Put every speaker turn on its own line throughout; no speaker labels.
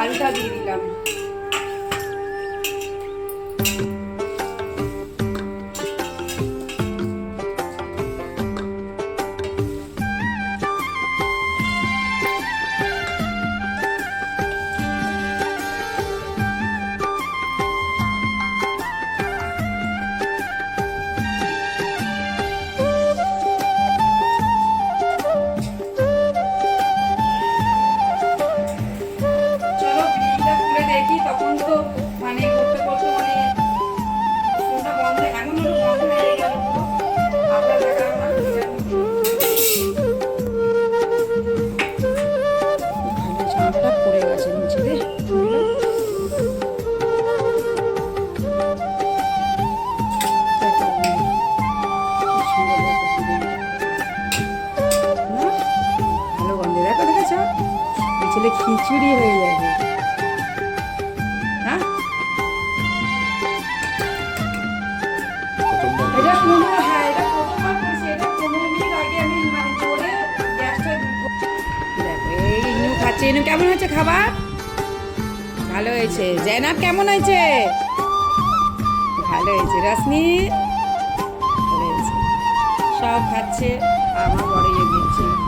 আলুটা দিয়ে দিলাম। ছেলে খিচুড়ি হয়ে যাবে। হ্যাঁ? হ্যাঁ মানে খাচ্ছে। কেমন হয়েছে খাবার? ভালো হয়েছে। জয়নাব কেমন হয়েছে? ভালো হয়েছে। রশ্মি? সব খাচ্ছে। আমার বড় ইয়ে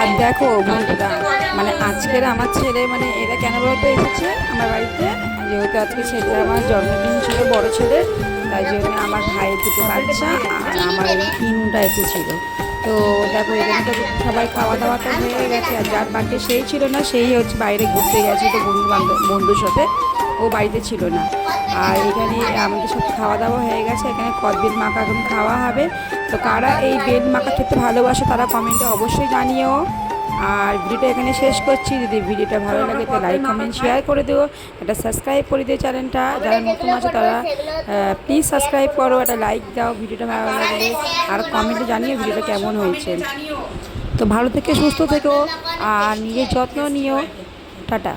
আর দেখো বন্ধুরা মানে আজকের আমার ছেলে মানে এরা কেন বলতে এসেছে আমার বাড়িতে? যেহেতু আজকে ছেলে আমার জন্মদিন ছিল বড় ছেলে, তাই জন্য আমার ভাইয়ের দুটো বাচ্চা আর আমার কিনুটা এসেছিল। তো দেখো, এখানে তো সবাই খাওয়া দাওয়া তো হয়ে গেছে, আর যার বাড়িতে সেই ছিল না, সেই হচ্ছে বাইরে ঘুরতে গেছে তো বন্ধু বান্ধব বন্ধুর সাথে। ও বাড়িতে ছিল না। আর এখানে আমাদের সাথে খাওয়া দাওয়া হয়ে গেছে, এখানে কদবেল মাখা এখন খাওয়া হবে। তো কারা এই বেল মাখা খেতে ভালোবাসে তারা কমেন্টে অবশ্যই জানিও। আর ভিডিওটা এখানে শেষ করছি। যদি ভিডিওটা ভালো লাগে তো লাইক কমেন্ট শেয়ার করে দিও। একটা সাবস্ক্রাইব করে দিও চ্যানেলটা। যারা নতুন আছে তারা প্লিজ সাবস্ক্রাইব করো। একটা লাইক দাও, ভিডিওটা ভালো লাগলে। আর কমেন্টে জানিও ভিডিওটা কেমন হয়েছে। তো ভালো থেকে সুস্থ থেকো, আর নিজের যত্ন নিও। টাটা।